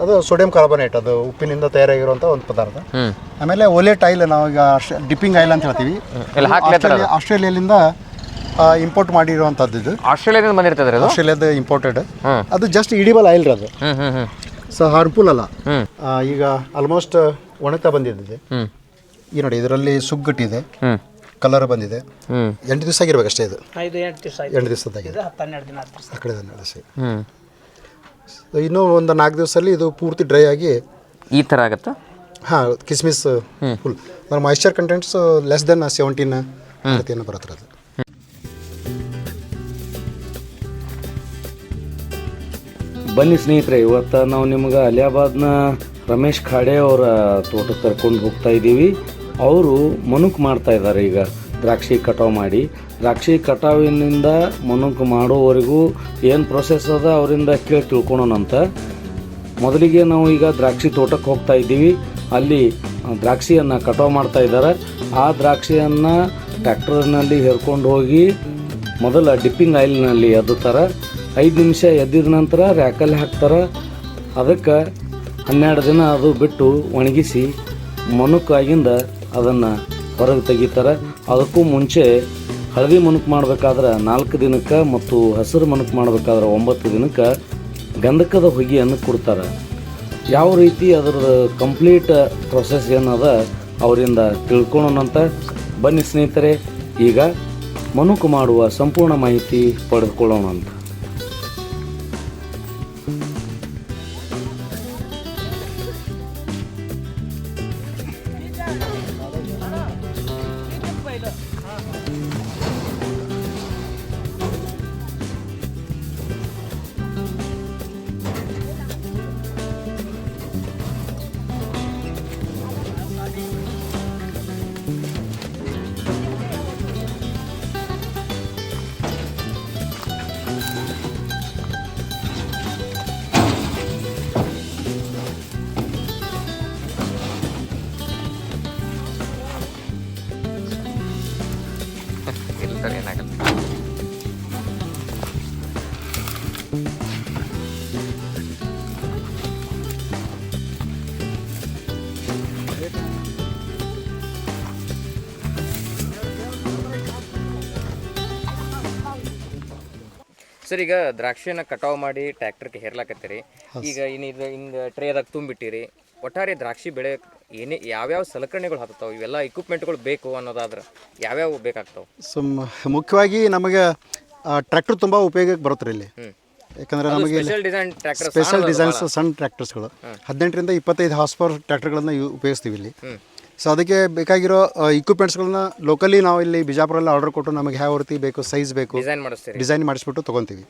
ಅದು sodium carbonate ಅದು ಉಪ್ಪಿನಿಂದ ತಯಾರಾಗಿರುವಂಥ ಒಂದು ಪದಾರ್ಥ. ಹ್ಮ್. ಆಮೇಲೆ ಒಲೆಟ್ ಆಯಿಲ್ ನಾವೀಗ ಡಿಪ್ಪಿಂಗ್ ಆಯಿಲ್ ಅಂತ ಹೇಳ್ತೀವಿ. ಆಸ್ಟ್ರೇಲಿಯಾಲಿಂದ ಇಂಪೋರ್ಟ್ ಮಾಡಿರುವಂಥದ್ದು ಇದು. ಆಸ್ಟ್ರೇಲಿಯಾದಿಂದ ಬಂದಿರ್ತದ್ರಿ ಅದು? ಆಸ್ಟ್ರೇಲಿಯಾದ ಇಂಪೋರ್ಟೆಡ್ ಹ್ಮ್. ಅದು ಜಸ್ಟ್ ಇಡಿಬಲ್ ಆಯಿಲ್ ರೀ ಅದು ಹ್ಮ್ ಹ್ಮ್ ಹ್ಮ್. ಸೊ ಹಾರ್ಮ್ಫುಲ್ ಅಲ್ಲ. ಹ್ಮ್. ಈಗ ಆಲ್ಮೋಸ್ಟ್ ಒಣಗ್ತಾ ಬಂದಿದ್ದಿದೆ. ಹ್ಮ್. ಈ ನೋಡಿ ಇದರಲ್ಲಿ ಸುಗ್ಗಟ್ಟಿದೆ. ಹ್ಮ್. ಕಲರ್ ಬಂದಿದೆ. ಹ್ಮ್. ಎಂಟು ದಿವಸ ಆಗಿರ್ಬೇಕು ಅಷ್ಟೇ ಇದು. ಐದು ಎಂಟು ದಿವಸ ಆಯ್ತು. ಎಂಟು ದಿವಸದಾಗಿದೆ ಹನ್ನೆರಡು ದಿನ ಆ ಕಡೆ ನಡೆಸಿ ಹ್ಮ್. ಇನ್ನೂ ಒಂದು ನಾಲ್ಕು ದಿವಸದಲ್ಲಿ ಇದು ಪೂರ್ತಿ ಡ್ರೈ ಆಗಿ ಈ ಥರ ಆಗುತ್ತಾ? ಹಾಂ ಕಿಸ್ಮಿಸ್ ಫುಲ್ ಅಂದ್ರೆ moisture contents less than seventeen ಏನೋ ಬರುತ್ತೆ ಅದು ಬನ್ನಿ ಸ್ನೇಹಿತರೆ ಇವತ್ತು ನಾವು ನಿಮ್ಗೆ ಅಲಿಯಾಬಾದ್ನ ರಮೇಶ್ ಖಾಡೆ ಅವರ ತೋಟಕ್ಕೆ ಕರ್ಕೊಂಡು ಹೋಗ್ತಾ ಇದ್ದೀವಿ. ಅವರು ಮನುಕ್ ಮಾಡ್ತಾ ಇದ್ದಾರೆ ಈಗ. ದ್ರಾಕ್ಷಿ ಕಟಾವು ಮಾಡಿ. ದ್ರಾಕ್ಷಿ ಕಟಾವಿನಿಂದ ಮನುಕ್ ಮಾಡುವವರೆಗೂ ಏನು ಪ್ರೊಸೆಸ್ ಅದ ಅವರಿಂದ ಕೇಳಿ ತಿಳ್ಕೊಳೋಣಂತ. ಮೊದಲಿಗೆ ನಾವು ಈಗ ದ್ರಾಕ್ಷಿ ತೋಟಕ್ಕೆ ಹೋಗ್ತಾ ಇದ್ದೀವಿ. ಅಲ್ಲಿ ದ್ರಾಕ್ಷಿಯನ್ನು ಕಟಾವು ಮಾಡ್ತಾ ಇದ್ದಾರೆ. ಆ ದ್ರಾಕ್ಷಿಯನ್ನು ಟ್ರ್ಯಾಕ್ಟರ್ನಲ್ಲಿ ಹೇರ್ಕೊಂಡು ಹೋಗಿ ಮೊದಲ ಡಿಪ್ಪಿಂಗ್ ಆಯಿಲ್ನಲ್ಲಿ ಎದ್ದುತ್ತಾರೆ. ಐದು ನಿಮಿಷ ಎದ್ದಿದ ನಂತರ ರ್ಯಾಕಲ್ಲಿ ಹಾಕ್ತಾರೆ. ಅದಕ್ಕೆ ಹನ್ನೆರಡು ದಿನ ಅದು ಬಿಟ್ಟು ಒಣಗಿಸಿ ಮನುಕ್ಕಾಗಿಂದ ಅದನ್ನು ಹೊರಗೆ ತೆಗಿತಾರೆ. ಅದಕ್ಕೂ ಮುಂಚೆ ಹಳದಿ ಮನುಕ್ ಮಾಡಬೇಕಾದ್ರೆ ನಾಲ್ಕು ದಿನಕ್ಕೆ ಮತ್ತು ಹಸಿರು ಮನುಕ್ ಮಾಡಬೇಕಾದ್ರೆ ಒಂಬತ್ತು ದಿನಕ್ಕೆ ಗಂಧಕದ ಹೊಗೆಯನ್ನು ಕೊಡ್ತಾರೆ. ಯಾವ ರೀತಿ ಅದರ ಕಂಪ್ಲೀಟ್ ಪ್ರೊಸೆಸ್ ಏನದ ಅವರಿಂದ ತಿಳ್ಕೊಳ್ಳೋಣಂತ ಬನ್ನಿ ಸ್ನೇಹಿತರೆ, ಈಗ ಮನುಕು ಮಾಡುವ ಸಂಪೂರ್ಣ ಮಾಹಿತಿ ಪಡೆದುಕೊಳ್ಳೋಣ ಸರ್ ಈಗ ದ್ರಾಕ್ಷಿನ ಕಟಾವ್ ಮಾಡಿ ಟ್ರ್ಯಾಕ್ಟರ್ಗೆ ಹೇರ್ಲಾಕತ್ತೀರಿ. ಈಗ ಇನ್ನು ಇದು ಹಿಂಗೆ ಟ್ರೇದಾಗ ತುಂಬಿಟ್ಟಿರಿ. ಒಟ್ಟಾರೆ ದ್ರಾಕ್ಷಿ ಬೆಳೆ ಏನೇ ಯಾವ್ಯಾವ ಸಲಕರಣೆಗಳು ಹತ್ತತಾವ ಇವೆಲ್ಲ ಇಕ್ವಿಪ್ಮೆಂಟ್ಗಳು ಬೇಕು ಅನ್ನೋದಾದ್ರೆ ಯಾವ್ಯಾವ ಬೇಕಾಗ್ತಾವೆ? ಸೊ ಮುಖ್ಯವಾಗಿ ನಮಗೆ ಟ್ರ್ಯಾಕ್ಟರ್ ತುಂಬ ಉಪಯೋಗಕ್ಕೆ ಬರುತ್ತೆ ರೀ ಇಲ್ಲಿ ಯಾಕಂದ್ರೆ ನಮಗೆ special design tractor special designs ಸಣ್ಣ ಟ್ರ್ಯಾಕ್ಟರ್ಸ್ಗಳು ಹದಿನೆಂಟರಿಂದ ಇಪ್ಪತ್ತೈದು ಹಾಸ್ಪವರ್ ಟ್ರ್ಯಾಕ್ಟರ್ಗಳನ್ನ ಉಪಯೋಗಿಸ್ತೀವಿ ಇಲ್ಲಿ. ಸೊ ಅದಕ್ಕೆ ಬೇಕಾಗಿರೋ ಇಕ್ವಿಪ್ಮೆಂಟ್ಸ್ಗಳನ್ನ ಲೋಕಲಿ ನಾವು ಇಲ್ಲಿ ಬಿಜಾಪುರಲ್ಲಿ ಆರ್ಡರ್ ಕೊಟ್ಟು ನಮಗೆ ಯಾವ ರೀತಿ ಬೇಕು ಸೈಜ್ ಬೇಕು ಡಿಸೈನ್ ಮಾಡಿಸ್ತೀರಿ. ಡಿಸೈನ್ ಮಾಡಿಸ್ಬಿಟ್ಟು ತೊಗೊತೀವಿ.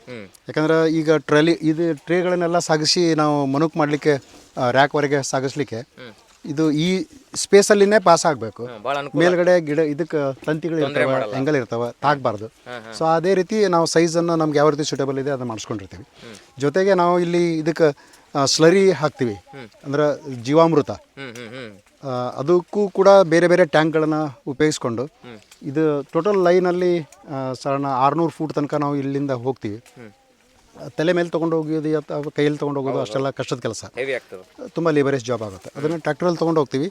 ಯಾಕಂದ್ರೆ ಈಗ ಟ್ರಲಿ ಇದು ಟ್ರೇಗಳನ್ನೆಲ್ಲ ಸಾಗಿಸಿ ನಾವು ಮನುಕ್ ಮಾಡಲಿಕ್ಕೆ ರ್ಯಾಕ್ವರೆಗೆ ಸಾಗಿಸ್ಲಿಕ್ಕೆ ಇದು ಈ ಸ್ಪೇಸಲ್ಲಿನೇ ಪಾಸ್ ಆಗಬೇಕು. ಮೇಲ್ಗಡೆ ಗಿಡ ಇದಕ್ಕೆ ತಂತಿಗಳು ಇರ್ತಾವೆ ಎಂಗಲ್ ಇರ್ತವೆ ತಾಗಬಾರ್ದು. ಸೊ ಅದೇ ರೀತಿ ನಾವು ಸೈಜನ್ನು ನಮ್ಗೆ ಯಾವ ರೀತಿ ಸೂಟೇಬಲ್ ಇದೆ ಅದನ್ನ ಮಾಡಿಸ್ಕೊಂಡಿರ್ತೀವಿ. ಜೊತೆಗೆ ನಾವು ಇಲ್ಲಿ ಇದಕ್ಕೆ ಸ್ಲರಿ ಹಾಕ್ತೀವಿ. ಅಂದ್ರೆ ಜೀವಾಮೃತ. ಆ, ಅದಕ್ಕೂ ಕೂಡ ಬೇರೆ ಬೇರೆ ಟ್ಯಾಂಕ್ಗಳನ್ನು ಉಪಯೋಗಿಸ್ಕೊಂಡು ಇದು ಟೋಟಲ್ ಲೈನಲ್ಲಿ ಸಾಧಾರಣ ಆರುನೂರು ಫೂಟ್ ತನಕ ನಾವು ಇಲ್ಲಿಂದ ಹೋಗ್ತೀವಿ. ಆ, ತಲೆ ಮೇಲೆ ತೊಗೊಂಡು ಹೋಗೋದು ಅಥವಾ ಕೈಯಲ್ಲಿ ತೊಗೊಂಡು ಹೋಗೋದು ಅಷ್ಟೆಲ್ಲ ಕಷ್ಟದ ಕೆಲಸ. ಹೆವಿ ಆಗ್ತದೆ. ತುಂಬ ಲೇಬರೇಜ್ ಜಾಬ್ ಆಗುತ್ತೆ. ಅದನ್ನು ಟ್ರ್ಯಾಕ್ಟ್ರಲ್ಲಿ ತೊಗೊಂಡು ಹೋಗ್ತೀವಿ.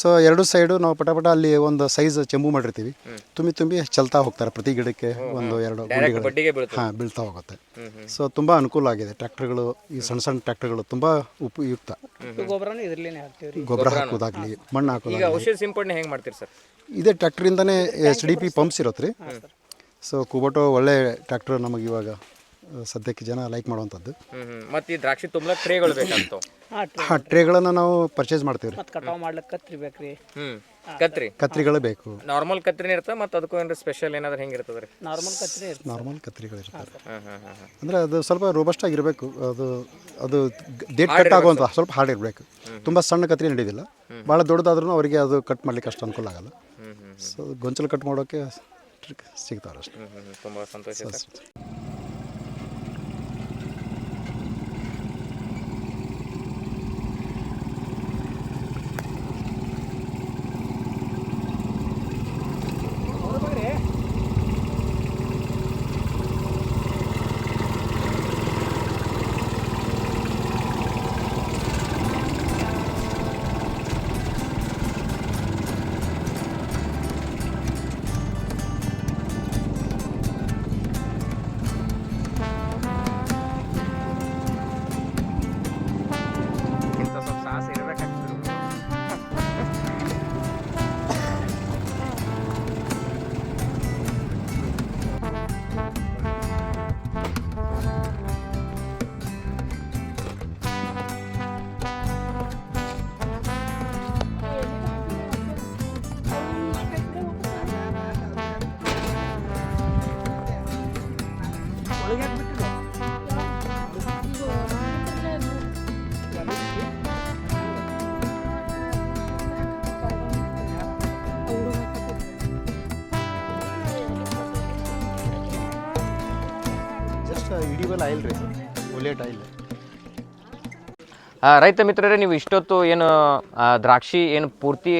ಸೊ ಎರಡು ಸೈಡು ನಾವು ಪಟಪಟ ಅಲ್ಲಿ ಒಂದು ಸೈಜ್ ಚೆಂಬು ಮಾಡಿರ್ತೀವಿ. ತುಂಬಿ ತುಂಬಿ ಚಲ್ತಾ ಹೋಗ್ತಾರೆ ಪ್ರತಿ ಗಿಡಕ್ಕೆ ಒಂದು ಎರಡು ಗುಂಡಿಗಳು. ಹಾಂ ಬೀಳ್ತಾ ಹೋಗುತ್ತೆ. ಸೊ ತುಂಬ ಅನುಕೂಲ ಆಗಿದೆ. ಟ್ರ್ಯಾಕ್ಟರ್ಗಳು ಈ ಸಣ್ಣ ಸಣ್ಣ ಟ್ರ್ಯಾಕ್ಟರ್ಗಳು ತುಂಬ ಉಪಯುಕ್ತ. ಗೊಬ್ಬರ ಹಾಕೋದಾಗ್ಲಿ ಮಣ್ಣು ಹಾಕೋದಾಗಲಿ ಹಾಕೋದಾಗ್ಲಿ ಔಷಧ ಸಿಂಪಡಣೆ ಹೆಂಗ್ ಮಾಡ್ತೀರಿ ಸರ್? ಇದೇ ಟ್ರ್ಯಾಕ್ಟರಿಂದನೇ ಎಚ್ ಡಿ ಪಿ ಪಂಪ್ಸ್ ಇರುತ್ತೆ ರೀ ಸೊ ಕುಬೋಟೋ ಒಳ್ಳೆ ಟ್ರ್ಯಾಕ್ಟರ್ ನಮಗೆ ಇವಾಗ ಸದ್ಯಕ್ಕೆ ಜನ ಲೈಕ್ ಮಾಡುವಂಥದ್ದು. ಮತ್ತೆ ಈ ದ್ರಾಕ್ಷಿ ತುಂಬಲಕ್ ಟ್ರೇಗಳು ಬೇಕಂತ. ಹಾಂ ಟ್ರೀ ಟ್ರೇಗಳನ್ನು ನಾವು ಪರ್ಚೇಸ್ ಮಾಡ್ತೀವಿ ರೀ ಮತ್ತು ಕಟಾವು ಮಾಡ್ಲಿಕ್ಕೆ ಕತ್ರಿ ಬೇಕ್ರಿ. ಹ್ಮ್. ಕತ್ರಿ? ಕತ್ರಿಗಳು ಬೇಕು. ನಾರ್ಮಲ್ ಕತ್ರಿನೇ ಇರ್ತದೆ ಮತ್ತೆ ಅದಕ್ಕೂ ಏನಾರ ಸ್ಪೆಷಲ್ ಏನಾದ್ರು ಹೆಂಗೆ ಇರ್ತದೆ ರೀ ನಾರ್ಮಲ್ ಕತ್ರಿ ಇರ್ತದೆ. ನಾರ್ಮಲ್ ಕತ್ರಿಗಳು ಇರ್ತಾರೆ ಹಾಂ ಹಾಂ ಹಾಂ ಅಂದರೆ ಅದು ಸ್ವಲ್ಪ ರೋಬಸ್ಟ್ ಆಗಿರಬೇಕು. ಅದು ಅದು ಡೇಟ್ ಕಟ್ ಆಗುವಂಥ ಸ್ವಲ್ಪ ಹಾರ್ಡ್ ಇರಬೇಕು. ತುಂಬ ಸಣ್ಣ ಕತ್ರಿ ನಡೆಯೋದಿಲ್ಲ ಭಾಳ ದೊಡ್ಡದಾದ್ರೂ ಅವರಿಗೆ ಅದು ಕಟ್ ಮಾಡ್ಲಿಕ್ಕೆ ಅಷ್ಟು ಅನುಕೂಲ ಆಗಲ್ಲ. ಸೊ ಗೊಂಚಲು ಕಟ್ ಮಾಡೋಕ್ಕೆ ಟ್ರಿಕ್ ಸಿಗ್ತಾವೆ ಅಷ್ಟೇ ಹ್ಮ್ ಹ್ಮ್. ತುಂಬ ಸಂತೋಷ ಸರ್. ಇಡಿಬಲ್ ಆಯಿಲ್ ರೀ. Oleate oil. ಆ, ರೈತ ಮಿತ್ರರೇ ನೀವು ಇಷ್ಟೊತ್ತು ಏನು ದ್ರಾಕ್ಷಿ ಏನು ಪೂರ್ತಿ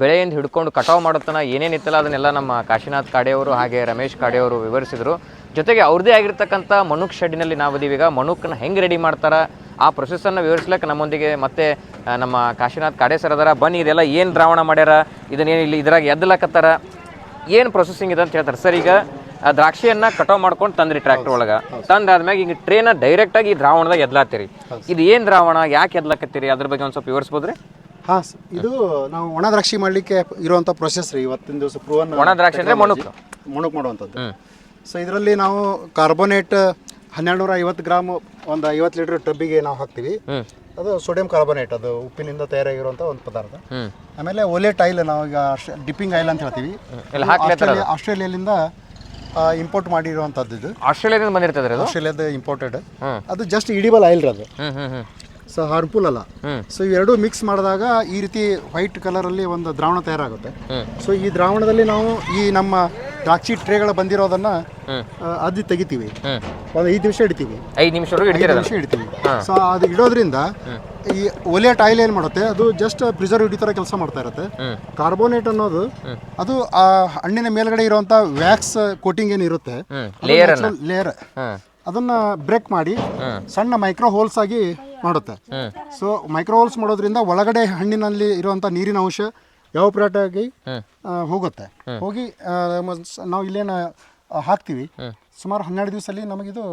ಬೆಳೆಯಿಂದ ಹಿಡ್ಕೊಂಡು ಕಟಾವು ಮಾಡೋತನ ಏನೇನಿತ್ತಲ್ಲ ಅದನ್ನೆಲ್ಲ ನಮ್ಮ ಕಾಶಿನಾಥ್ ಕಾಡೆಯವರು ಹಾಗೆ ರಮೇಶ್ ಕಾಡೆಯವರು ವಿವರಿಸಿದರು. ಜೊತೆಗೆ ಅವ್ರದ್ದೇ ಆಗಿರ್ತಕ್ಕಂಥ ಮನುಕ್ ಶೆಡ್ನಲ್ಲಿ ಈಗ ಮನುಕ್ನ ಹೆಂಗೆ ರೆಡಿ ಮಾಡ್ತಾರೆ? ಆ ಪ್ರೊಸೆಸನ್ನು ವಿವರಿಸ್ಲಿಕ್ಕೆ ನಮ್ಮೊಂದಿಗೆ ಮತ್ತೆ ನಮ್ಮ ಕಾಶಿನಾಥ್ ಕಾಡೆ ಸರ್ ಅದರ. ಬನ್ನಿ ಇದೆಲ್ಲ ಏನು ದ್ರಾವಣ ಮಾಡ್ಯಾರ? ಇದನ್ನೇನು ಇಲ್ಲಿ ಇದ್ರಾಗ ಎದ್ದಲಕತ್ತಾರ ಏನು ಪ್ರೊಸೆಸಿಂಗ್ ಇದೆ ಅಂತ ಹೇಳ್ತಾರೆ. ಸರ್ ಈಗ ಆ ದ್ರಾಕ್ಷಿಯನ್ನ ಕಟಾವ್ ಮಾಡ್ಕೊಂಡು ತಂದ್ರಿ ಟ್ರ್ಯಾಕ್ಟರ್ ಒಳಗ. ತಂದಾದ್ಮ್ಯಾಗ ಈಗ ಟ್ರೇನ ಡೈರೆಕ್ಟ್ ಆಗಿ ಈ ದ್ರಾವಣದಾಗ ಎದ್ಲಾತ್ತೀರಿ. ಇದು ಏನ್ ದ್ರಾವಣ? ಯಾಕೆ ಎದ್ಲಾಕತ್ತೀರಿ? ಅದ್ರ ಬಗ್ಗೆ ಒಂದ್ ಸ್ವಲ್ಪ ವಿವರಿಸ್ಬೋದ್ರಿ? ಹಾ ಇದು ನಾವು ಒಣ ದ್ರಾಕ್ಷಿ ಮಾಡ್ಲಿಕ್ಕೆ ಇರುವಂತ ಪ್ರೊಸೆಸ್ ರೀ ಇವತ್ತಿನ ದಿವಸ ಪ್ರೂವನ್ ಒಣ ದ್ರಾಕ್ಷಿ ಅಂದ್ರೆ ಮಣುಕ್. ಮಣುಕ್ ಮಾಡುವಂಥದ್ದು. ಸೊ ಇದರಲ್ಲಿ ನಾವು ಕಾರ್ಬೋನೇಟ್ ಹನ್ನೆರಡು ನೂರ ಐವತ್ತು ಗ್ರಾಮ್ ಒಂದು ಐವತ್ತು ಲೀಟರ್ ಟಬ್ಬಿಗೆ ನಾವು ಹಾಕ್ತೀವಿ. ಅದು ಸೋಡಿಯಂ ಕಾರ್ಬೋನೇಟ್ ಅದು ಉಪ್ಪಿನಿಂದ ತಯಾರಾಗಿರುವಂಥ ಒಂದು ಪದಾರ್ಥ. ಆಮೇಲೆ ಒಲೆಟ್ ಆಯಿಲ್ ನಾವು ಈಗ ಡಿಪ್ಪಿಂಗ್ ಆಯಿಲ್ ಅಂತ ಹೇಳ್ತೀವಿ. ಎಲ್ಲ ಹಾಕ್ಲೇತಾರ ಆಸ್ಟ್ರೇಲಿಯಾ ಆಸ್ಟ್ರೇಲಿಯಾಲಿಂದ ಇಂಪೋರ್ಟ್ ಮಾಡಿರುವಂಥದ್ದು ಇದು. ಆಸ್ಟ್ರೇಲಿಯಾದಿಂದ ಬಂದಿರ್ತದೆ ಅದು? ಆಸ್ಟ್ರೇಲಿಯಾದ ಇಂಪೋರ್ಟೆಡ್ ಅದು ಜಸ್ಟ್ ಇಡಿಬಲ್ ಆಯಿಲ್ ಅದು. ಸೊ ಹಾರ್ಮ್ಫುಲ್ ಅಲ್ಲ. ಸೊ ಇವೆರಡೂ ಮಿಕ್ಸ್ ಮಾಡಿದಾಗ ಈ ರೀತಿ ವೈಟ್ ಕಲರಲ್ಲಿ ಒಂದು ದ್ರಾವಣ ತಯಾರಾಗುತ್ತೆ. ಸೊ ಈ ದ್ರಾವಣದಲ್ಲಿ ನಾವು ಈ ನಮ್ಮ ದ್ರಾಕ್ಷಿ ಟ್ರೇಗಳ ಬಂದಿರೋದನ್ನ ಅದು ತೆಗಿತೀವಿ. ಒಂದು ಐದು ನಿಮಿಷ ಇಡ್ತೀವಿ. ಐದು ನಿಮಿಷ ಇಡ್ತೀವಿ. ಸೊ ಅದು ಇಡೋದ್ರಿಂದ ಈ ಒಲೆ ಆಯಿಲ್ ಏನು ಮಾಡುತ್ತೆ? ಅದು ಜಸ್ಟ್ ಪ್ರಿಸರ್ವೇಟಿವ್ ಥರ ಕೆಲಸ ಮಾಡ್ತಾ ಇರುತ್ತೆ. ಕಾರ್ಬೋನೇಟ್ ಅನ್ನೋದು ಅದು ಆ ಹಣ್ಣಿನ ಮೇಲ್ಗಡೆ ಇರುವಂತ ವ್ಯಾಕ್ಸ್ ಕೋಟಿಂಗ್ ಏನಿರುತ್ತೆ ಇರುತ್ತೆ? ಲೇಯರ್ ಅದನ್ನ ಬ್ರೇಕ್ ಮಾಡಿ ಸಣ್ಣ ಮೈಕ್ರೋ ಹೋಲ್ಸ್ ಆಗಿ ಮಾಡುತ್ತೆ. ಸೊ ಮೈಕ್ರೋ ಹೋಲ್ಸ್ ಮಾಡೋದ್ರಿಂದ ಒಳಗಡೆ ಹಣ್ಣಿನಲ್ಲಿ ಇರುವಂತ ನೀರಿನ ಅಂಶ ಯಾವ ಪ್ರಾಟಾಗಿ ಹೋಗುತ್ತೆ. ಹೋಗಿ ನಾವು ಇಲ್ಲೇನ ಹಾಕ್ತೀವಿ. ಸುಮಾರು ಹನ್ನೆರಡು ನಮಗೆ ಇದು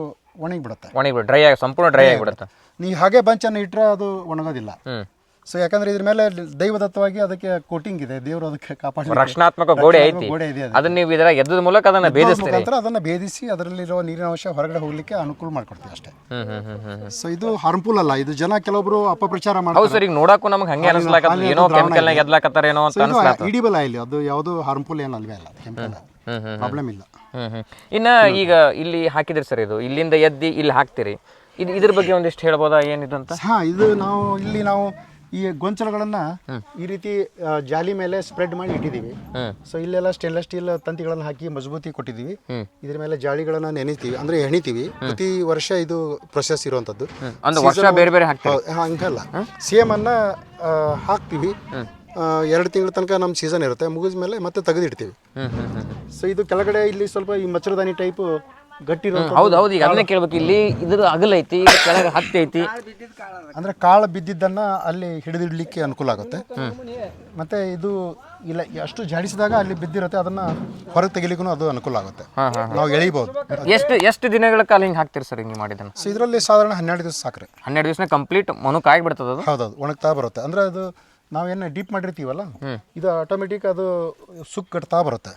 ಒಣಗಿ ಬಿಡುತ್ತೆ ಒಣಗಿ ಡ್ರೈ ಆಗಿ ಸಂಪೂರ್ಣ ಡ್ರೈ ಆಗಿಬಿಡುತ್ತೆ. ನೀವು ಹಾಗೆ ಬಂಚನ್ನು ಇಟ್ಟರೆ ಅದು ಒಣಗೋದಿಲ್ಲ. ಹ್ಮ್. ಸೊ ಯಾಕಂದ್ರೆ ಇದ್ರ ಮೇಲೆ ದೈವದತ್ತವಾಗಿ ಅದಕ್ಕೆ ಕೋಟಿಂಗ್ ಇದೆ ದೇವರು ಅದಕ್ಕೆ ಕಾಪಾಡಿ ರಕ್ಷಣಾತ್ಮಕ ಗೋಡೆ ಐತಿ. ಗೋಡೆ ಇದೆ ಅದು. ಅದನ್ನ ನೀವು ಇದರ ಎದ್ದದ ಮೂಲಕ ಅದನ್ನ ಭೇದಿಸ್ತೀರಿ. ಮುಖಾಂತರ ಅದನ್ನ ಭೇದಿಸಿ ಅದರಲ್ಲಿರೋ ನೀರಿನ ಅಂಶ ಹೊರಗಡೆ ಹೋಗ್ಲಿಕ್ಕೆ ಅನುಕೂಲ ಮಾಡ್ಕೊಡ್ತೀವಿ ಅಷ್ಟೇ. ಹ್ಮ್ ಹ್ಮ್ ಹ್ಮ್ ಹ್ಮ್ ಸೊ ಇದು ಹಾರ್ಮ್ಫುಲ್ ಅಲ್ಲ. ಇದು ಜನ ಕೆಲವೊಬ್ರು ಅಪಪ್ರಚಾರ ಹೌದು ಮಾಡ್ತಾರೆ ಸರ್ ಈಗ ನೋಡಕ್ಕೂ ನಮಗೆ ಹಂಗೆ ಅನಿಸ್ಲಾಕತ್ತ ಏನೋ ಕೆಮಿಕಲ್ ನಾಗ ಇದೆ. ಎದ್ಲಾಕತ್ತಾರ ಏನೋ So ಅಂತ ಇದು ಅನಿಸ್ಲಾಕ ಇಡಿಬಲ್ ಆಯಿಲ್ ಅದು ಯಾವುದು ಹಾರ್ಮ್ಫುಲ್ ಏನಲ್ವೇ ಅಲ್ಲ. ಕೆಮಿಕಲ್ ಪ್ರಾಬ್ಲಮ್ ಇಲ್ಲ. ಇನ್ನ ಈಗ ಇಲ್ಲಿ ಹಾಕಿದ್ರಿ ಸರ್ ಇದು ಇಲ್ಲಿಂದ ಎದ್ದಿ ಇಲ್ಲಿ ಹಾಕ್ತೀರಿ. ಇದು ಇದ್ರ ಬಗ್ಗೆ ಒಂದಿಷ್ಟು ಹೇಳ್ಬೋದಾ? ಏನಿದು ಅಂತ? ಹಾ ಇದು ನಾವು ಇಲ್ಲಿ ನಾವು ಈ ಗೊಂಚಲಗಳನ್ನ ಈ ರೀತಿ ಆ, ಜಾಲಿ ಮೇಲೆ ಸ್ಪ್ರೆಡ್ ಮಾಡಿ ಇಟ್ಟಿದೀವಿ ಸೊ ಇಲ್ಲೆಲ್ಲ ಸ್ಟೇನ್ಲೆಸ್ ಸ್ಟೀಲ್ ತಂತಿಗಳನ್ನು ಹಾಕಿ ಮಜಬೂತಿ ಕೊಟ್ಟಿದೀವಿ. ಇದ್ರ ಮೇಲೆ ಜಾಳಿಗಳನ್ನ ನೆನಿತೀವಿ. ಅಂದ್ರೆ ಎಣಿತೀವಿ. ಪ್ರತಿ ವರ್ಷ ಇದು ಪ್ರೊಸೆಸ್ ಇರುವಂತದ್ದು. ಒಂದು ವರ್ಷ ಬೇರೆ ಬೇರೆ ಹಾಕ್ತೀರಿ. ಹಂಗಲ್ಲ. ಸೇಮ್ ಅನ್ನ ಆ, ಹಾಕ್ತೀವಿ. ಎರಡು ತಿಂಗಳ ತನಕ ನಮ್ಮ ಸೀಸನ್ ಇರುತ್ತೆ. ಮುಗಿದ ಮೇಲೆ ಮತ್ತೆ ತೆಗೆದಿಡ್ತೀವಿ. ಸೊ ಇದು ಕೆಳಗಡೆ ಇಲ್ಲಿ ಸ್ವಲ್ಪ ಈ ಮಚ್ಚರದಾನಿ ಟೈಪ್ ಗಟ್ಟಿ. ಹೌದು ಹೌದು. ಈಗ ಅದನ್ನೇ ಕೇಳ್ಬೇಕು. ಇಲ್ಲಿ ಇದ್ರ ಅಗಲ ಐತಿ ಈಗ ಕೆಳಗೆ ಹತ್ತಿ ಐತಿ. ಅಂದ್ರೆ ಕಾಳು ಬಿದ್ದಿದ್ದನ್ನ ಅಲ್ಲಿ ಹಿಡಿದಿಡ್ಲಿಕ್ಕೆ ಅನುಕೂಲ ಆಗುತ್ತೆ. ಮತ್ತೆ ಇದು ಇಲ್ಲ ಅಷ್ಟು ಜಾಡಿಸಿದಾಗ ಅಲ್ಲಿ ಬಿದ್ದಿರುತ್ತೆ ಅದನ್ನ ಹೊರಗೆ ತೆಗಿಲಿಕ್ಕೂ ಅದು ಅನುಕೂಲ ಆಗುತ್ತೆ. ನಾವು ಎಳಿಬಹುದು ಎಷ್ಟು ಎಷ್ಟು ದಿನಗಳ ಕಾಲ ಹಿಂಗೆ ಹಾಕ್ತೀರಿ ಸರ್ ಹಿಂಗೆ ಮಾಡಿದ್ದನ್ನು? ಸೊ ಇದರಲ್ಲಿ ಸಾಧಾರಣ ಹನ್ನೆರಡು ದಿವಸ ಸಾಕ್ರಿ. ಹನ್ನೆರಡು ದಿವಸ ಕಂಪ್ಲೀಟ್ ಮನುಕ್ ಬಿಡ್ತದೆ ಅದು ಹೌದೌದು ಒಣಗ್ತಾ ಬರುತ್ತೆ. ಅಂದ್ರೆ ಅದು ನಾವೇನು ಡೀಪ್ ಮಾಡಿರ್ತೀವಲ್ಲ ಇದು ಆಟೋಮೆಟಿಕ್ ಅದು ಸುಕ್ ಕಟ್ತಾ ಬರುತ್ತೆ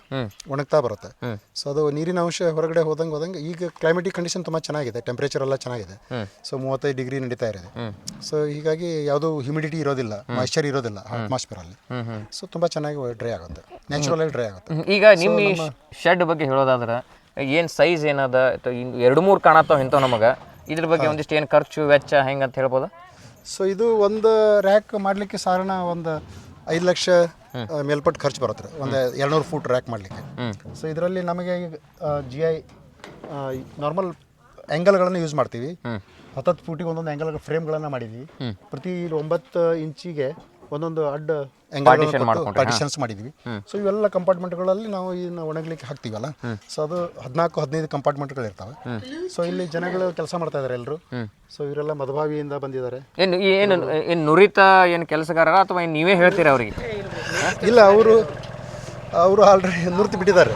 ಒಣಗ್ತಾ ಬರುತ್ತೆ. ಸೊ ಅದು ನೀರಿನ ಅಂಶ ಹೊರಗಡೆ ಹೋದಂಗೆ ಹೋದಂಗೆ ಈಗ ಕ್ಲೈಮೆಟಿಕ್ ಕಂಡೀಷನ್ ತುಂಬ ಚೆನ್ನಾಗಿದೆ ಟೆಂಪ್ರೇಚರ್ ಎಲ್ಲ ಚೆನ್ನಾಗಿದೆ. ಸೊ ಮೂವತ್ತೈದು ಡಿಗ್ರಿ ನಡೀತಾ ಇದೆ. ಸೊ ಹೀಗಾಗಿ ಯಾವುದು ಹ್ಯುಮಿಡಿಟಿ ಇರೋದಿಲ್ಲ ಮಾಯ್ಶ್ಚರ್ ಇರೋದಿಲ್ಲ ಅಟ್ಮಾಸ್ಫಿಯರ್ ಅಲ್ಲಿ. ಸೊ ತುಂಬ ಚೆನ್ನಾಗಿ ಡ್ರೈ ಆಗುತ್ತೆ ನ್ಯಾಚುರಲ್ ಆಗಿ ಡ್ರೈ ಆಗುತ್ತೆ. ಈಗ ನಿಮ್ಮ ಶೆಡ್ ಬಗ್ಗೆ ಹೇಳೋದಾದ್ರೆ ಏನು ಸೈಜ್ ಏನದ ಎರಡು ಮೂರು ಕಾಣತ್ತಾವ ಇಂಥವು ನಮಗೆ ಇದ್ರ ಬಗ್ಗೆ ಒಂದಿಷ್ಟು ಏನು ಖರ್ಚು ವೆಚ್ಚ ಹೆಂಗೆ ಅಂತ ಹೇಳ್ಬೋದಾ? ಸೊ ಇದು ಒಂದು ರ್ಯಾಕ್ ಮಾಡಲಿಕ್ಕೆ ಸಾರಣ ಒಂದು ಐದು ಲಕ್ಷ ಮೇಲ್ಪಟ್ಟು ಖರ್ಚು ಬರುತ್ತೆ. ಒಂದು ಎರಡುನೂರು ಫೂಟ್ ರ್ಯಾಕ್ ಮಾಡಲಿಕ್ಕೆ. ಸೊ ಇದರಲ್ಲಿ ನಮಗೆ ಜಿ ಐ ನಾರ್ಮಲ್ ಆ್ಯಂಗಲ್ಗಳನ್ನು ಯೂಸ್ ಮಾಡ್ತೀವಿ. ಹತ್ತತ್ತು ಫೂಟಿಗೆ ಒಂದೊಂದು ಆ್ಯಂಗಲ್ ಫ್ರೇಮ್ಗಳನ್ನು ಮಾಡಿದ್ವಿ ಪ್ರತಿ ಒಂಬತ್ತು ಇಂಚಿಗೆ ಒಂದೊಂದು ಅಡ್ಡ ಪಾರ್ಟಿಷನ್ಸ್ ಮಾಡಿದ್ವಿ. ಸೊ ಇವೆಲ್ಲ ಕಂಪಾರ್ಟ್ಮೆಂಟ್ಗಳಲ್ಲಿ ನಾವು ಇದನ್ನ ಒಣಗಲಿಕ್ಕೆ ಹಾಕ್ತೀವಲ್ಲ? ಸೊ ಅದು ಹದಿನಾಲ್ಕು ಹದಿನೈದು ಕಂಪಾರ್ಟ್ಮೆಂಟ್ಗಳು ಇರ್ತವೆ. ಸೊ ಇಲ್ಲಿ ಜನಗಳು ಕೆಲಸ ಮಾಡ್ತಾ ಇದ್ದಾರೆ ಎಲ್ಲರೂ ಸೊ ಇವರೆಲ್ಲ ಮಧುಭಾವಿಯಿಂದ ಬಂದಿದ್ದಾರೆ. ಏನು ಏನು ಏನು ನುರಿತ ಏನು ಕೆಲಸಗಾರರ ಅಥವಾ ಏನು ನೀವೇ ಹೇಳ್ತೀರಾ ಅವರಿಗೆ? ಇಲ್ಲ ಅವರು ಅವರು ಆಲ್ರೆಡಿ ನುರಿತು ಬಿಟ್ಟಿದ್ದಾರೆ.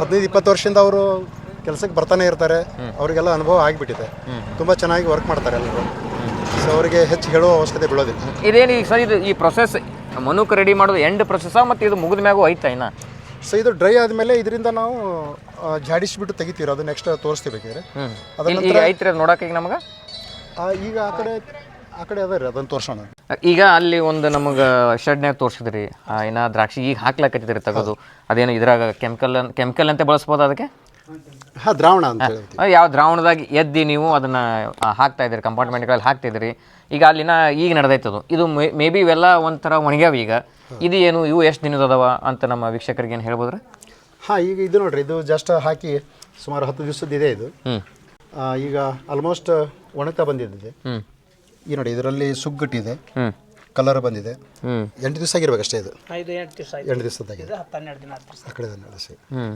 ಹದಿನೈದು ಇಪ್ಪತ್ತು ವರ್ಷದಿಂದ ಅವರು ಕೆಲಸಕ್ಕೆ ಬರ್ತಾನೆ ಇರ್ತಾರೆ. ಅವರಿಗೆಲ್ಲ ಅನುಭವ ಆಗಿಬಿಟ್ಟಿದೆ. ತುಂಬ ಚೆನ್ನಾಗಿ ವರ್ಕ್ ಮಾಡ್ತಾರೆ ಎಲ್ಲರೂ ಸೊ ಅವರಿಗೆ ಹೆಚ್ಚು ಹೇಳುವ ಅವಶ್ಯಕತೆ ಬೀಳೋದಿಲ್ಲ. ಇದೇನು ಈಗ ಸರ್ ಇದು ಈ ಪ್ರೊಸೆಸ್ ಮನುಕ್ ರೆಡಿ ಮಾಡೋದು ಎಂಡ್ ಪ್ರೊಸೆಸ್ ಮತ್ತು ಇದು ಮುಗಿದ ಮ್ಯಾಗೂ ಐತಾ ಇನ್ನ? ಸೊ ಇದು ಡ್ರೈ ಆದಮೇಲೆ ಇದರಿಂದ ನಾವು ಆ, ಜಾಡಿಸ್ಬಿಟ್ಟು ತೆಗಿತೀವಿ ಅದು ನೆಕ್ಸ್ಟ್ ತೋರಿಸ್ತೀವಿ ಬೇಕಿದ್ರೆ. ಅದ ಇಲ್ಲಿ ಈಗ ಐತ್ರಿ ಅದು ನೋಡಕ್ಕೆ ಈಗ ನಮಗೆ? ಆ, ಈಗ ಆ ಕಡೆ ಆ ಕಡೆ ಅದ ರೀ ಅದನ್ನು ತೋರಿಸೋಣ. ಈಗ ಅಲ್ಲಿ ಒಂದು ನಮಗೆ ಶೆಡ್ನ್ಯಾಗ ತೋರಿಸಿದ್ರಿ. ಇನ್ನ ದ್ರಾಕ್ಷಿ ಈಗ ಹಾಕ್ಲಾಕತ್ತಿದ್ರಿ ತಗೋದು. ಅದೇನು ಇದ್ರಾಗ ಕೆಮಿಕಲ್ ಕೆಮಿಕಲ್ ಅಂತ ಬಳಸ್ಬೋದು ಅದಕ್ಕೆ? ಹಾಂ ದ್ರಾವಣ ಅಂತ ಹೇಳ್ತೀವಿ. ಯಾವ ದ್ರಾವಣದಾಗ ಎದ್ದಿ ನೀವು ಅದನ್ನ ಆ, ಹಾಕ್ತಾ ಇದ್ರಿ ಕಂಪಾರ್ಟ್ಮೆಂಟ್ಗಳಲ್ಲಿ ಹಾಕ್ತಿದ್ರಿ ಈಗ ಅಲ್ಲಿನ ಈಗ ನಡೆದೈತದು ಇದು ಮೇ ಬಿ ಇವೆಲ್ಲ ಒಂಥರ ಒಣಗ್ಯಾವ ಈಗ. ಇದು ಏನು ಇವು ಎಷ್ಟು ದಿನದ ಅದಾವ ಅಂತ ನಮ್ಮ ವೀಕ್ಷಕರಿಗೆ ಏನು ಹೇಳ್ಬೋದ್ರಿ? ಹಾ ಈಗ ಇದು ನೋಡ್ರಿ ಇದು ಜಸ್ಟ್ ಹಾಕಿ ಸುಮಾರು ಹತ್ತು ದಿವಸದ ಇದೆ ಇದು. ಹ್ಞೂ ಆ, ಈಗ ಆಲ್ಮೋಸ್ಟ್ ಒಣಗ್ತಾ ಬಂದಿದೆ ಹ್ಞೂ ಈ ನೋಡಿ ಇದರಲ್ಲಿ ಸುಗ್ಗಟ್ಟಿದೆ. ಹ್ಞೂ ಕಲರ್ ಬಂದಿದೆ. ಹ್ಞೂ ಎಂಟು ದಿವಸ ಆಗಿರ್ಬೇಕಷ್ಟೇ ಇದು. ಐದು ಎಂಟು ದಿವಸ ಆಯ್ತು. ಎಂಟು ದಿವಸದಾಗಿದೆ ಹತ್ತು ಹನ್ನೆರಡು ದಿನ ಹತ್ತು ದಿವಸ ಆ ಕಡೆ ನಡೆಸಿ ಹ್ಞೂ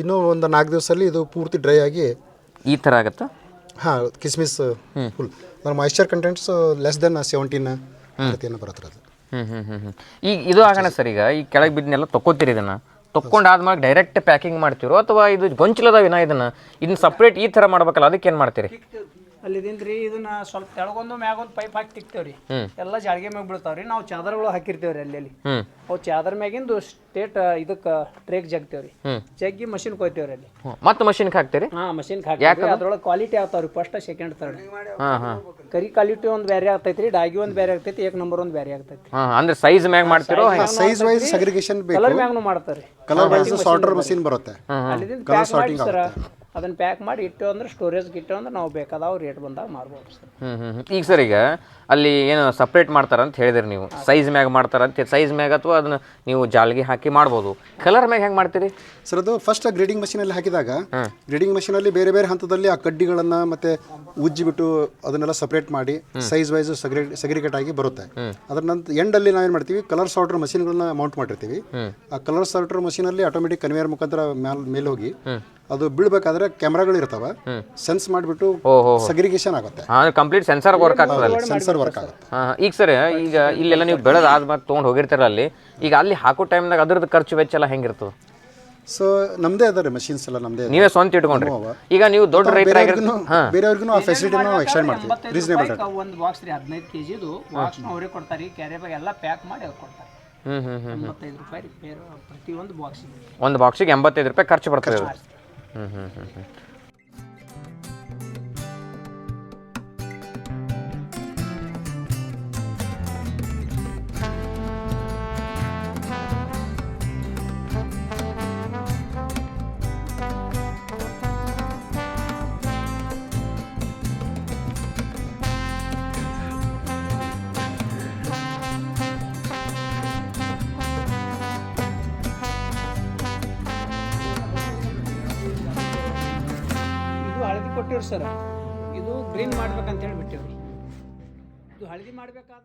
ಇನ್ನೂ ಒಂದು ನಾಲ್ಕು ದಿವಸದಲ್ಲಿ ಇದು ಪೂರ್ತಿ ಡ್ರೈ ಆಗಿ ಈ ಥರ ಆಗುತ್ತಾ? ಹಾಂ ಕಿಸ್ಮಿಸ್ ಫುಲ್ ಅದರ moisture contents less than seventeen ಏನೋ ಬರುತ್ತೆ ಅದು. ಹ್ಞೂ ಹ್ಞೂ ಹ್ಞೂ ಹ್ಞೂ ಈಗ ಇದು ಆಗೋಣ ಸರ್ ಈಗ ಈ ಕೆಳಗೆ ಬಿದ್ದನ್ನೆಲ್ಲ ತೊಕ್ಕೋತೀರಿ ಇದನ್ನು? ತೊಕ್ಕೊಂಡಾದ್ಮೇಲೆ ಡೈರೆಕ್ಟ್ ಪ್ಯಾಕಿಂಗ್ ಮಾಡ್ತೀರೋ ಅಥವಾ ಇದು ಗೊಂಚಲದಾವಿನ ಇದನ್ನು? ಇದನ್ನ ಸಪ್ರೇಟ್ ಈ ಥರ ಮಾಡ್ಬೇಕಲ್ಲ ಅದಕ್ಕೆ ಏನು ಮಾಡ್ತೀರಿ? ಅಲ್ಲಿದಿಂದ್ರಿ ಇದನ್ನ ಸ್ವಲ್ಪ ತೆಳಗೊಂದು ಮ್ಯಾಗೊಂದು ಪೈಪ್ ಹಾಕಿ ತಿಕ್ತೇವ್ರಿ. ಎಲ್ಲ ಜಾಳಿಗೆ ಮ್ಯಾಗ ಬೀಳ್ತಾವ್ರಿ. ನಾವು ಚಾದರ್ಗಳು ಹಾಕಿರ್ತೇವ್ರಿ ಅಲ್ಲಿ ಅಲ್ಲಿ ಅವು ಚಾದರ್ ಮ್ಯಾಗಿಂದು ಸ್ಟೇಟ್ ಇದಕ್ಕೆ ಟ್ರೇಕ್ ಜಗ್ತೇವ್ರಿ. ಜಗ್ಗಿ ಮಷಿನ್ ಕೊಯ್ತೇವ್ರಿ ಅಲ್ಲಿ. ಮತ್ತೆ ಮಷಿನ್ ಹಾಕ್ತೇವ್ರಿ ಹಾ ಮಷಿನ್ ಹಾಕಿ ಅದ್ರೊಳಗೆ ಕ್ವಾಲಿಟಿ ಆಗ್ತಾವ್ರಿ ಫಸ್ಟ್ ಸೆಕೆಂಡ್ ಥರ್ಡ್ ಕರಿ ಕ್ವಾಲಿಟಿ ಒಂದು ಬೇರೆ ಆಗ್ತೈತ್ರಿ ಡಾಗಿ ಒಂದು ಬೇರೆ ಆಗ್ತೈತಿ ಏಕ್ ನಂಬರ್ ಒಂದು ಬೇರೆ ಆಗ್ತೈತಿ ಅಂದ್ರೆ ಸೈಜ್ ಮ್ಯಾಗ ಮಾಡ್ತಿರೋ ಸೈಜ್ ವೈಸ್ ಸಗ್ರಿಗೇಷನ್ ಬೇಕು. ಕಲರ್ ಮ್ಯಾಗ್ನು ಮಾಡ್ತಾರ್ರಿ. ಕಲರ್ ವೈಸ್ ಸಾರ್ಟರ್ ಮಷಿನ್ ಬರುತ್ತೆ. ಅಲ್ಲಿ ಕಲರ್ ಸಾರ್ಟಿಂಗ್ ಸರ್ ಅದನ್ನ ಪ್ಯಾಕ್ ಮಾಡಿ ಇಟ್ಟು ಅಂದ್ರೆ ಸ್ಟೋರೇಜ್ಗೆ ಇಟ್ಟು ಅಂದ್ರೆ ನಾವು ಬೇಕಾದವು ರೇಟ್ ಬಂದಾಗ ಮಾರ್ಬೋದು ಸರ್. ಹ್ಮ್ ಹ್ಮ್ ಹ್ಮ್. ಈಗ ಸರ್ ಈಗ ಅಲ್ಲಿ ಏನು ಸಪ್ರೇಟ್ ಮಾಡ್ತಾರ ಅಂತ ಹೇಳಿದ್ರಿ ನೀವು. ಸೈಜ್ ಮ್ಯಾಗ ಮಾಡ್ತಾರ ಅಂತ ಸೈಜ್ ಮ್ಯಾಗ ಅಥವಾ ಅದನ್ನ ನೀವು ಜಾಲ್ಗೆ ಹಾಕಿ ಮಾಡ್ಬೋದು. ಕಲರ್ ಮ್ಯಾಗ ಹೆಂಗೆ ಮಾಡ್ತೀರಿ? ಸರ್ ಅದು ಫಸ್ಟ್ ಗ್ರೇಡಿಂಗ್ ಮಷೀನಲ್ಲಿ ಹಾಕಿದಾಗ ಗ್ರೇಡಿಂಗ್ ಮಷೀನಲ್ಲಿ ಬೇರೆ ಬೇರೆ ಹಂತದಲ್ಲಿ ಆ ಕಡ್ಡಿಗಳನ್ನ ಮತ್ತೆ ಉಜ್ಜಿಬಿಟ್ಟು ಅದನ್ನೆಲ್ಲ ಸಪ್ರೇಟ್ ಮಾಡಿ ಸೈಜ್ ವೈಸ್ ಸೆಗ್ರಿಗೇಟ್ ಆಗಿ ಬರುತ್ತೆ. ಅದ್ರ ನಂತರ ಎಂಡ್ ಅಲ್ಲಿ ನಾವೇನ್ ಮಾಡ್ತೀವಿ? ಕಲರ್ ಸಾರ್ಟರ್ ಮಷೀನ್ಗಳನ್ನ ಮೌಂಟ್ ಮಾಡಿರ್ತೀವಿ. ಆ ಕಲರ್ ಸಾರ್ಟರ್ ಮಷೀನಲ್ಲಿ ಆಟೋಮೆಟಿಕ್ ಕನ್ವೇಯರ್ ಮುಖಾಂತರ ಮ್ಯಾಲ್ ಮೇಲೆ ಹೋಗಿ ಅದು ಬೀಳ್ಬೇಕಾದ್ರೆ ಕ್ಯಾಮ್ರಾಗಳು ಇರ್ತಾವ. ಸೆನ್ಸ್ ಮಾಡಿಬಿಟ್ಟು ಸಗ್ರಿಗೇಷನ್ ಆಗುತ್ತೆ. ಕಂಪ್ಲೀಟ್ ಸೆನ್ಸರ್ ವರ್ಕ್ ಆಗ್ತದೆ ಸೆನ್ಸರ್ ವರ್ಕ್ ಆಗುತ್ತೆ. ಹಾಂ ಈಗ ಸರ್ ಈಗ ಇಲ್ಲೆಲ್ಲ ನೀವು ಬೆಳೆದ ಆದ್ಮೇಲೆ ತೊಗೊಂಡು ಹೋಗಿರ್ತೀರ ಅಲ್ಲಿ. ಈಗ ಅಲ್ಲಿ ಹಾಕೋ ಟೈಮ್ನಾಗ ಅದ್ರದ್ದು ಖರ್ಚು ವೆಚ್ಚ ಎಲ್ಲ ಹೆಂಗಿರ್ತದೆ? ಸೊ ನಮ್ಮದೇ ರೀ ಮಷಿನ್ಸ್ ಎಲ್ಲ ನಮ್ದೇ ನೀವೇ ಸ್ವಂತ ಇಟ್ಕೊಂಡ್ರಿ. ಈಗ ನೀವು ದೊಡ್ಡ ರೈತರ ಬೇರೆಯವ್ರಿಗೂ ಬೇರೆಯವ್ರಿಗೂ ಆ ಫೆಸಿಲಿಟಿನ ನಾವು ಎಕ್ಸ್ಟೆಂಡ್ ಮಾಡ್ತೀವಿ. ರೀಸನೇಬಲ್ ರೇಟ್ ಒಂದು ಬಾಕ್ಸ್ ರೀ ಹದಿನೈದು ಕೆ ಜಿದು ಬಾಕ್ಸ್ ಅವರೇ ಕೊಡ್ತಾರೆ. ಕ್ಯಾರಿಯರ್ ಬ್ಯಾಗ್ ಎಲ್ಲ ಪ್ಯಾಕ್ ಮಾಡಿ ಅವ್ರು ಕೊಡ್ತಾರೆ. ಹ್ಮ್ ಹ್ಮ್ ಹ್ಮ್ ಎಂಬತ್ತೈದು ರೂಪಾಯಿ ರೀ ಬೇರೆ ಪ್ರತಿಯೊಂದು ಬಾಕ್ಸಿಗೆ ಒಂದು ಬಾಕ್ಸಿಗೆ ಎಂಬತ್ತೈದು ರೂಪಾಯಿ ಖರ್ಚು ಬರ್ತದೆ. ಅದು. ಹ್ಮ್ ಹ್ಮ್ ಹ್ಮ್ ಸರ್ ಇದು ಗ್ರೀನ್ ಮಾಡ್ಬೇಕಂತ ಹೇಳಿ ಬಿಟ್ಟಿವ್ರಿ ಇದು ಹಳದಿ ಮಾಡ್ಬೇಕಾದ್ರೆ